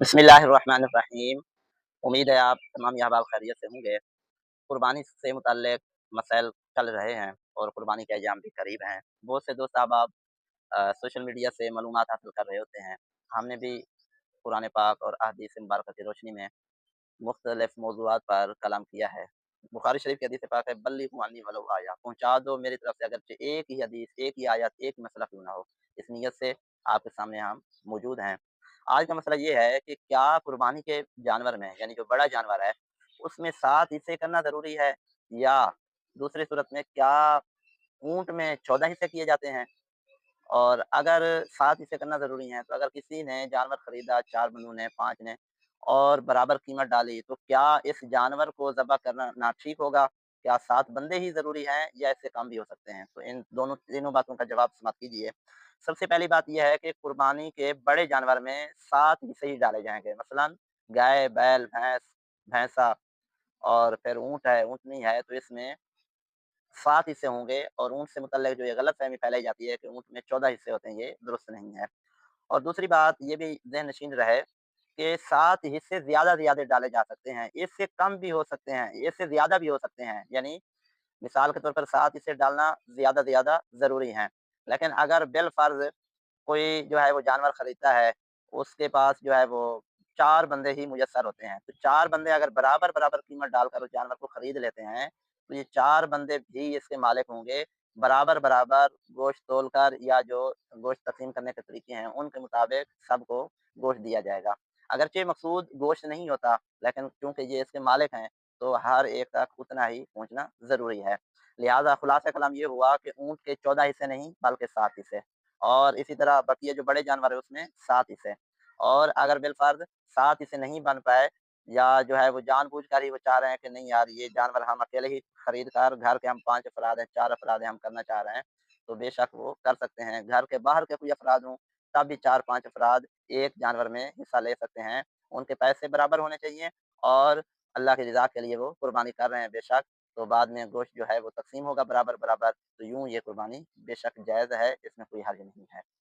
بسم اللہ الرحمن الرحیم۔ امید ہے آپ تمام احباب خیریت سے ہوں گے۔ قربانی سے متعلق مسائل چل رہے ہیں اور قربانی کے ایجام بھی قریب ہیں۔ بہت سے دوست احباب سوشل میڈیا سے معلومات حاصل کر رہے ہوتے ہیں۔ ہم نے بھی قرآن پاک اور احادیث مبارکہ کی روشنی میں مختلف موضوعات پر کلام کیا ہے۔ بخاری شریف کی حدیث پاک ہے، بلی عنی ولو آیا۔ پہنچا دو میری طرف سے، اگرچہ ایک ہی حدیث، ایک ہی آیات ایک مسئلہ کیوں نہ ہو۔ اس نیت سے آپ کے سامنے ہم موجود ہیں۔ آج کا مسئلہ یہ ہے کہ کیا قربانی کے جانور میں یعنی جو بڑا جانور ہے، اس میں سات حصے کرنا ضروری ہے یا دوسری صورت میں کیا اونٹ میں چودہ حصے کیے جاتے ہیں؟ اور اگر سات حصے کرنا ضروری ہیں تو اگر کسی نے جانور خریدا، چار بندوں نے، پانچ نے اور برابر قیمت ڈالی تو کیا اس جانور کو ذبح کرنا نہ ٹھیک ہوگا؟ کیا سات بندے ہی ضروری ہیں یا اس سے کام بھی ہو سکتے ہیں؟ تو ان دونوں، تینوں باتوں کا جواب سماعت کیجیے۔ سب سے پہلی بات یہ ہے کہ قربانی کے بڑے جانور میں سات ہی صحیح ڈالے جائیں گے۔ مثلا گائے، بیل، بھینس، بھینسا اور پھر اونٹ ہے، اونٹ نہیں ہے تو اس میں سات حصے ہوں گے اور اونٹ سے متعلق جو یہ غلط فہمی پھیلائی جاتی ہے کہ اونٹ میں چودہ حصے ہوتے ہیں، یہ درست نہیں ہے۔ اور دوسری بات یہ بھی ذہن نشین رہے کہ سات حصے زیادہ زیادہ ڈالے جا سکتے ہیں، اس سے کم بھی ہو سکتے ہیں، اس سے زیادہ بھی ہو سکتے ہیں۔ یعنی مثال کے طور پر سات حصے ڈالنا زیادہ زیادہ ضروری ہیں۔ لیکن اگر بال فرض کوئی جو ہے وہ جانور خریدتا ہے، اس کے پاس جو ہے وہ چار بندے ہی میسر ہوتے ہیں۔ تو چار بندے اگر برابر برابر قیمت ڈال کر اس جانور کو خرید لیتے ہیں، تو یہ چار بندے بھی اس کے مالک ہوں گے۔ برابر برابر گوشت تول کر یا جو گوشت تقسیم کرنے کے طریقے ہیں، ان کے مطابق سب کو گوشت دیا جائے گا۔ اگرچہ مقصود گوشت نہیں ہوتا، لیکن چونکہ یہ اس کے مالک ہیں تو ہر ایک تک اتنا ہی پہنچنا ضروری ہے۔ لہٰذا خلاصہ کلام یہ ہوا کہ اونٹ کے چودہ حصے نہیں بلکہ سات حصے۔ اور اسی طرح بقیہ جو بڑے جانور ہیں اس میں سات حصے۔ اور اگر بالفرض سات حصے نہیں بن پائے یا جو ہے وہ جان بوجھ کر ہی وہ چاہ رہے ہیں کہ نہیں یار، یہ جانور ہم اکیلے ہی خرید کر گھر کے ہم پانچ افراد ہیں، چار افراد ہیں، ہم کرنا چاہ رہے ہیں، تو بے شک وہ کر سکتے ہیں۔ گھر کے باہر کے کوئی افراد ہوں تب بھی چار پانچ افراد ایک جانور میں حصہ لے سکتے ہیں۔ ان کے پیسے برابر ہونے چاہیے اور اللہ کی رضا کے لیے وہ قربانی کر رہے ہیں بے شک۔ تو بعد میں گوشت جو ہے وہ تقسیم ہوگا برابر برابر۔ تو یوں یہ قربانی بے شک جائز ہے، اس میں کوئی حرج نہیں ہے۔